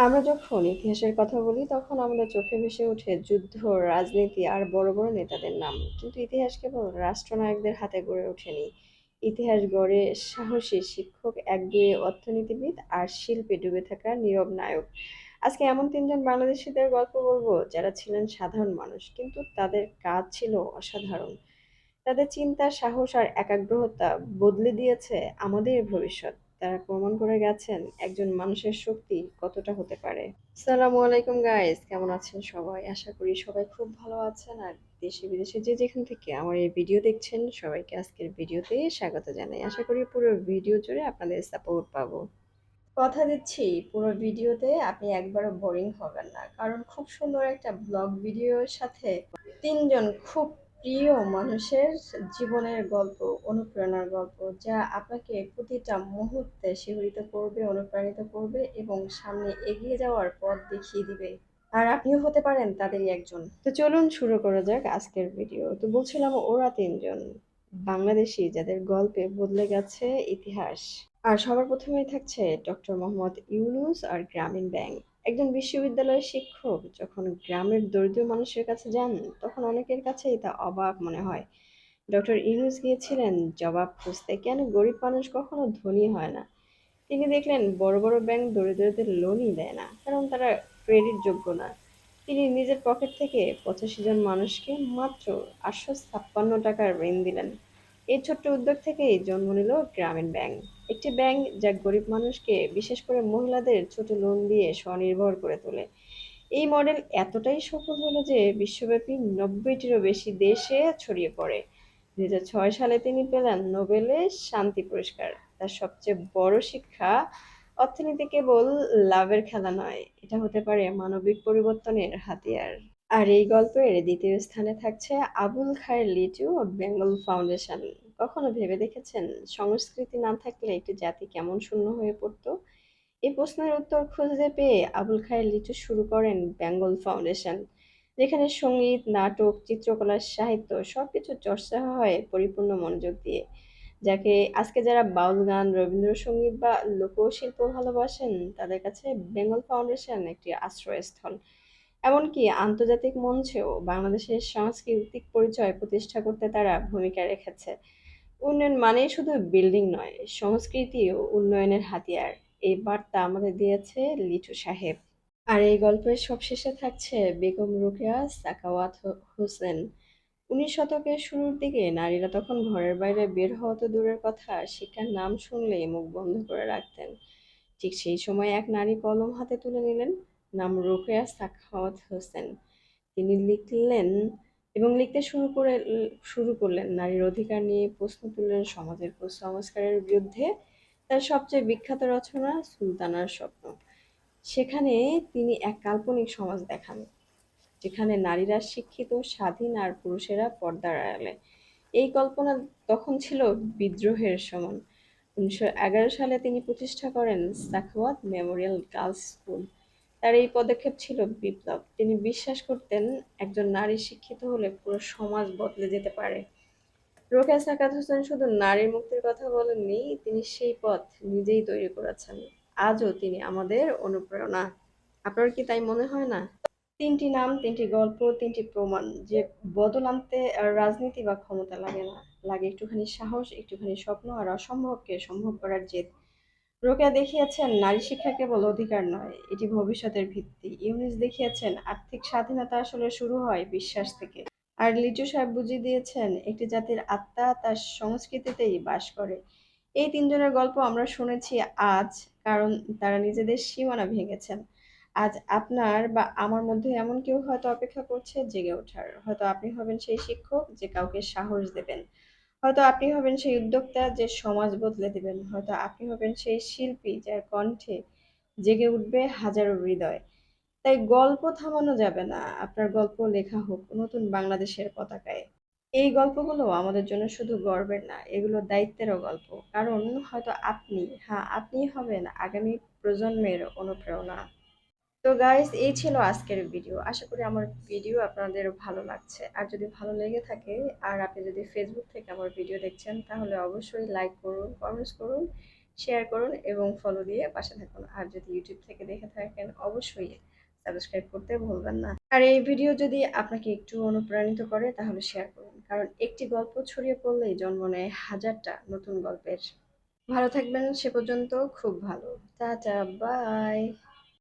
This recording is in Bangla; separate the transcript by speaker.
Speaker 1: আমরা যখন ইতিহাসের কথা বলি তখন আমাদের চোখে ভেসে ওঠে যুদ্ধ, রাজনীতি আর বড় বড় নেতাদের নাম। কিন্তু ইতিহাস কেবল রাষ্ট্রনায়কদের হাতে গড়ে ওঠেনি। ইতিহাস গড়ে সাহসী শিক্ষক, একগুঁয়ে অর্থনীতিবিদ আর শিল্পে ডুবে থাকা নীরব নায়ক। আজকে এমন তিনজন বাংলাদেশিদের গল্প বলব যারা ছিলেন সাধারণ মানুষ কিন্তু তাদের কাজ ছিল অসাধারণ। তাদের চিন্তা, সাহস আর একাগ্রতা বদলে দিয়েছে আমাদের ভবিষ্যৎ। তারা প্রমাণ করে গেছেন একজন মানুষের শক্তি কতটা হতে পারে। আসসালামু আলাইকুম গাইস, কেমন আছেন সবাই? আশা করি সবাই খুব ভালো আছেন আর দেশে বিদেশে যে যেখান থেকে আমার এই ভিডিও দেখছেন সবাইকে আজকের ভিডিওতে স্বাগত জানাই। আশা করি পুরো ভিডিও জুড়ে আপনাদের সাপোর্ট পাবো। কথা দিচ্ছি পুরো ভিডিওতে আপনি একবারও বোরিং হবেন না কারণ খুব সুন্দর একটা ব্লগ ভিডিওর সাথে তিনজন খুব প্রিয় মানুষের জীবনের গল্প, অনুপ্রেরণার গল্প, যা আপনাকে প্রতিটা মুহূর্তে শিহরিত করবে, অনুপ্রাণিত করবে এবং সামনে এগিয়ে যাওয়ার পথ দেখিয়ে দিবে। আর আপনিও হতে পারেন তাদেরই একজন। তো চলুন শুরু করা যাক আজকের ভিডিও। তো বলছিলাম ওরা তিনজন বাংলাদেশি যাদের গল্পে বদলে গেছে ইতিহাস। আর সবার প্রথমেই থাকছে ডক্টর মোহাম্মদ ইউনুস আর গ্রামীণ ব্যাংক। একজন বিশ্ববিদ্যালয়ের শিক্ষক যখন গ্রামের দরিদ্র মানুষের কাছে যান, তখন অনেকের কাছেই তা অবাক মনে হয়। ডক্টর ইউনুস গিয়েছিলেন, জবাব খুঁজতে। কেন গরিব মানুষ কখনো ধনী হয় না? তিনি দেখলেন, বড় বড় ব্যাংক দরিদ্রদের লোনই দেয় না, কারণ তারা ক্রেডিট যোগ্য না। তিনি নিজের পকেট থেকে পঁচাশি জন মানুষকে মাত্র আটশো ছাপ্পান্ন টাকার ঋণ দিলেন। এই ছোট্ট উদ্যোগ থেকেই জন্ম নিল গ্রামীণ ব্যাংক। একটি ব্যাংক যা গরিব মানুষকে বিশেষ করে মহিলাদের ছোট লোন দিয়ে স্বনির্ভর করে তোলে। এই মডেল এতটাই সফল হলো যে বিশ্বব্যাপী নব্বইটিরও বেশি দেশে ছড়িয়ে পড়ে। দু ছয় সালে তিনি পেলেন নোবেলের শান্তি পুরস্কার। তার সবচেয়ে বড় শিক্ষা অর্থনীতি কেবল লাভের খেলা নয়, এটা হতে পারে মানবিক পরিবর্তনের হাতিয়ার। আর এই গল্পের দ্বিতীয় স্থানে থাকছে আবুল খায়ের লিচু ও বেঙ্গল ফাউন্ডেশন। কখনো ভেবে দেখেছেন সংস্কৃতি না থাকলে একটি জাতি কেমন শূন্য হয়ে পড়তো? এই প্রশ্নের উত্তর খুঁজতে পেয়ে আবুল খায়ের লিচু শুরু করেন বেঙ্গল ফাউন্ডেশন, যেখানে সংগীত, নাটক, চিত্রকলা, সাহিত্য সবকিছু চর্চা হয় পরিপূর্ণ মনোযোগ দিয়ে। যাকে আজকে যারা বাউল গান, রবীন্দ্রসঙ্গীত বা লোকশিল্প ভালোবাসেন, তাদের কাছে বেঙ্গল ফাউন্ডেশন একটি আশ্রয়স্থল। এমনকি আন্তর্জাতিক মঞ্চেও বাংলাদেশের সাংস্কৃতিক পরিচয় প্রতিষ্ঠা করতে তারা ভূমিকা রেখেছে। উন্নয়ন মানেই শুধু বিল্ডিং নয়, সংস্কৃতি ও উন্নয়নের হাতিয়ার। এই বার্তা আমাদের দিয়েছে লিটু সাহেব। আর এই গল্পের সবশেষে থাকছে বেগম রোকেয়া, সাকাওয়াত হোসেন। উনিশ শতকের শুরুর দিকে নারীরা তখন ঘরের বাইরে বের হওয়া তো দূরের কথা, শিক্ষার নাম শুনলেই মুখ বন্ধ করে রাখতেন। ঠিক সেই সময় এক নারী কলম হাতে তুলে নিলেন। নাম রোকেয়া সাখাওয়াত হোসেন। তিনি লিখলেন এবং লিখতে শুরু করে, শুরু করলেন নারীর অধিকার নিয়ে প্রশ্ন তুললেন সমাজের কুসংস্কারের বিরুদ্ধে তার সবচেয়ে বিখ্যাত রচনা সুলতানার স্বপ্ন। সেখানে তিনি এক কাল্পনিক সমাজ দেখান, যেখানে নারীরা শিক্ষিত, স্বাধীন আর পুরুষেরা পর্দার আড়ালে। এই কল্পনা তখন ছিল বিদ্রোহের সমান উনিশশো এগারো সালে তিনি প্রতিষ্ঠা করেন সাখওয়াত মেমোরিয়াল গার্লস স্কুল। তার এই পদক্ষেপ ছিল বিপ্লব। তিনি বিশ্বাস করতেন একজন নারী শিক্ষিত হলে পুরো সমাজ বদলে যেতে পারে। রোকেয়া সাকাত হোসেন শুধু নারীর মুক্তির কথা বলেননি, তিনি সেই পথ নিজেই তৈরি করেছেন। আজও তিনি আমাদের অনুপ্রেরণা। আপনার কি তাই মনে হয় না? তিনটি নাম, তিনটি গল্প, তিনটি প্রমাণ, যে বদল আনতে রাজনীতি বা ক্ষমতা লাগে না। লাগে একটুখানি সাহস, একটুখানি স্বপ্ন আর অসম্ভবকে সম্ভব করার জেদ। রোকেয়া দেখিয়েছেন, নারী শিক্ষা কেবল অধিকার নয়, এটি ভবিষ্যতের ভিত্তি। ইউনিস দেখিয়েছেন, আর্থিক স্বাধীনতা আসলে শুরু হয় বিশ্বাস থেকে। আর লিচু সাহেব বুঝিয়ে দিয়েছেন, একটি জাতির আত্মা তার সংস্কৃতিতেই বাস করে। এই তিনজনের গল্প আমরা শুনেছি আজ, কারণ তারা নিজেদের সীমানা ভেঙেছেন। আজ আপনার বা আমার মধ্যে এমন কেউ হয়তো অপেক্ষা করছে জেগে ওঠার। হয়তো আপনি হবেন সেই শিক্ষক যে কাউকে সাহস দেবেন। হয়তো আপনি হবেন সেই উদ্যোক্তা যে সমাজ বদলে দেবেন, হয়তো আপনি হবেন সেই শিল্পী যার কণ্ঠে জেগে উঠবে হাজারো হৃদয়। তাই গল্প থামানো যাবে না, আপনার গল্প লেখা হোক নতুন বাংলাদেশের পতাকায়। এই গল্পগুলো আমাদের জন্য শুধু গর্বের না, এগুলো দায়িত্বেরও গল্প। কারণ হয়তো আপনি হ্যাঁ আপনি হবেন আগামী প্রজন্মের অনুপ্রেরণা। তো গাইস এই ছিল আজকের ভিডিও আশা করি আমার ভিডিও আপনাদের ভালো লাগছে। আর যদি ভালো লেগে থাকে, আর আপনি যদি ফেসবুক থেকে আমার ভিডিও দেখছেন, তাহলে অবশ্যই লাইক করুন কমেন্টস করুন শেয়ার করুন এবং ফলো দিয়ে পাশে থাকুন। আর যদি ইউটিউব থেকে দেখে থাকেন, অবশ্যই সাবস্ক্রাইব করতে ভুলবেন না। আর এই ভিডিও যদি আপনাকে একটু অনুপ্রাণিত করে, তাহলে শেয়ার করুন। কারণ একটি গল্প ছড়িয়ে পড়লেই জন্ম নেয় হাজারটা নতুন গল্পের। ভালো থাকবেন, সে পর্যন্ত খুব ভালো। Tata bye